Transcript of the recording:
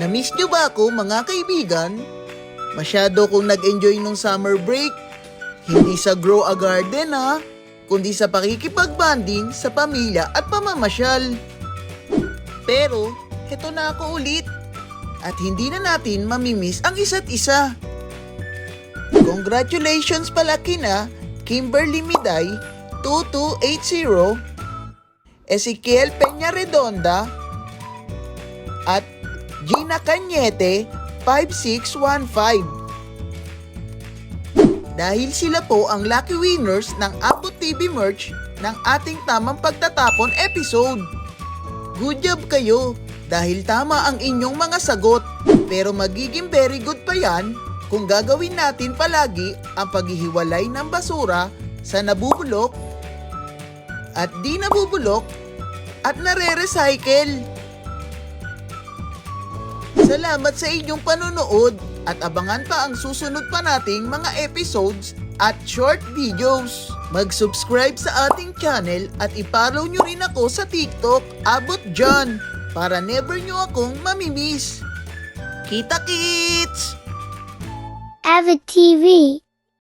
Namiss niyo ba ako mga kaibigan? Masyado kong nag-enjoy nung summer break. Hindi sa grow a garden ha, kundi sa pakikipagbanding sa pamilya at pamamasyal. Pero, heto na ako ulit. At hindi na natin mamimiss ang isa't isa. Congratulations pala kina Kimberly Miday 2280, Ezekiel Peña Redonda, at Gina Cañete 5615. Dahil sila po ang lucky winners ng Abot TV merch ng ating tamang pagtatapon episode. Good job kayo dahil tama ang inyong mga sagot. Pero magiging very good pa yan kung gagawin natin palagi ang paghihiwalay ng basura sa nabubulok at di nabubulok at nare-recycle. Salamat sa inyong panonood at abangan pa ang susunod pa nating mga episodes at short videos. Mag-subscribe sa ating channel at i-follow nyo rin ako sa TikTok, Abot John, para never nyo akong mamimiss. Kita kits! Avid TV.